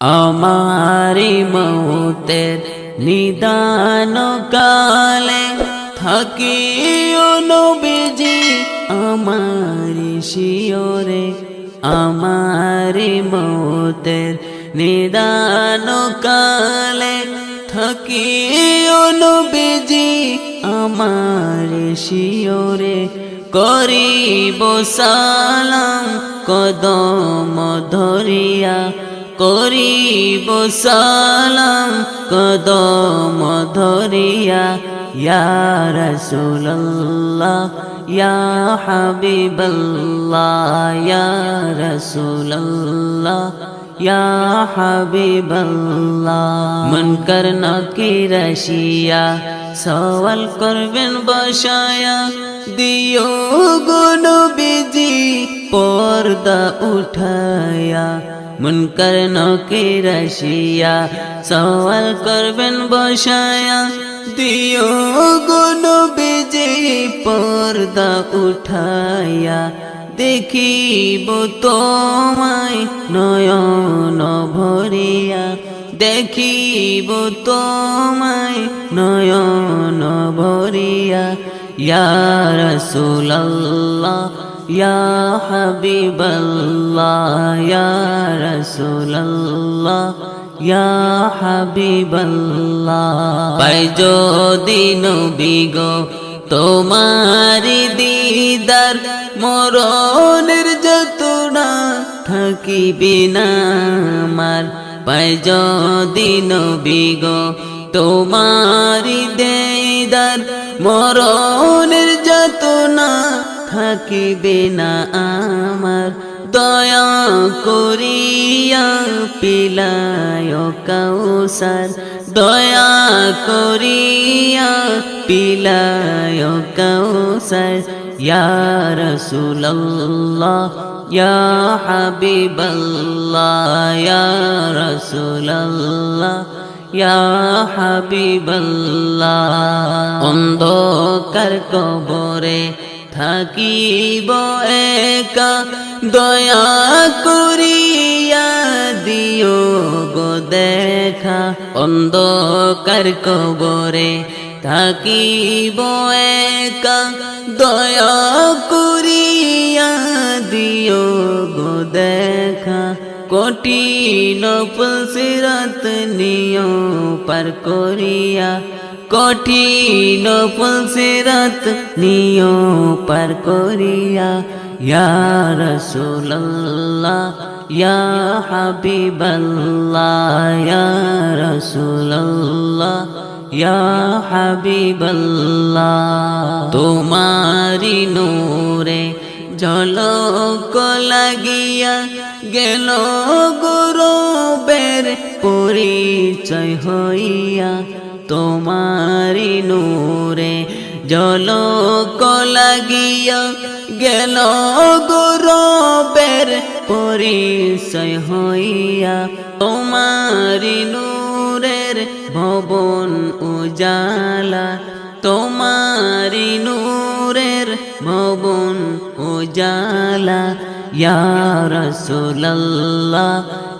আমারি মৌতের নিদান কালে থাকি নবীজি আমারি শিওরে আমারি মৌতের নিদান কালে থাকি নবীজি, আমারি শিওরে করিব সালাম, কদম ধরিয়া করিব সালাম, কদম ধরিয়া, ইয়া রাসূলুল্লাহ, ইয়া হাবিবাল্লাহ, ইয়া রাসূলুল্লাহ। या हबीब मन करना की रशिया सवल करबेन बसाया, दियो गुनो बिज़ी पर्दा उठाया, मन करना के रशिया सवल करबेन बसाया, दियो गुनो बिज़ी पर्दा उठाया। দেখিব তোমায় নয়ন ভরিয়া। দেখিব তোমায় নয়ন ভরিয়া। ইয়া রাসূলুল্লাহ, ইয়া হাবিবাল্লাহ, ইয়া রাসূলুল্লাহ, ইয়া হাবিবাল্লাহ। পাই যদি নবী গো তোমারি দিদার মরণের যতনা থাকিবে না আমার। পাই যদি নবী গো তোমারি দিদার মরণের যতনা থাকিবে না আমার। দয়া করিয়া পিলায় কৌসার দয়া করিয়া পিলায় হাবিবাল্লাহ ইয়া রাসূলুল্লাহ ইয়া হাবিবাল্লাহ অন্ধকার কবরে থাকিব একা। দয়া করিয়া দিও গো দেখা। অন্ধকার কবরে থাকিব একা দয়া করিয়া দিও গো দেখা। কঠিন ফুলসিরাত নিয় পার করিয়া। কঠিন ফুলসিরাত নিয় পার করিয়া। ইয়া রাসূলুল্লাহ, ইয়া হাবিবাল্লাহ, ইয়া রাসূলুল্লাহ। ইয়া হাবিবাল্লাহ, তোমারি নূরে ঝলক লাগিয়া গেল গৌরবের পরিচয় হইয়া, তোমারি নূরে জলক লাগিয়া গেল গৌরবের পরিচয় হইয়া, তোমারি নূরের ভবন উজালা তোমারি নূরের ভবন উজালা। ইয়া রাসূলুল্লাহ,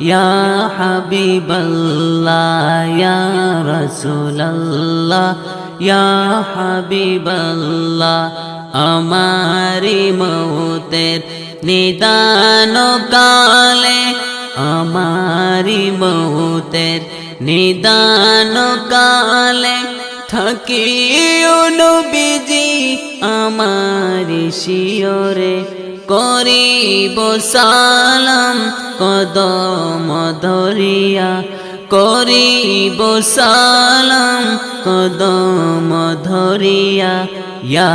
ইয়া হাবিবাল্লাহ, ইয়া রাসূলুল্লাহ আমারি মৌতের নিদান কালে আমারি মৌতের নিদান কালে থাকিও নবীজি আমারি শিওরে করিব সালাম, কদম ধরিয়া করিব সালাম, কদম ধরিয়া, ইয়া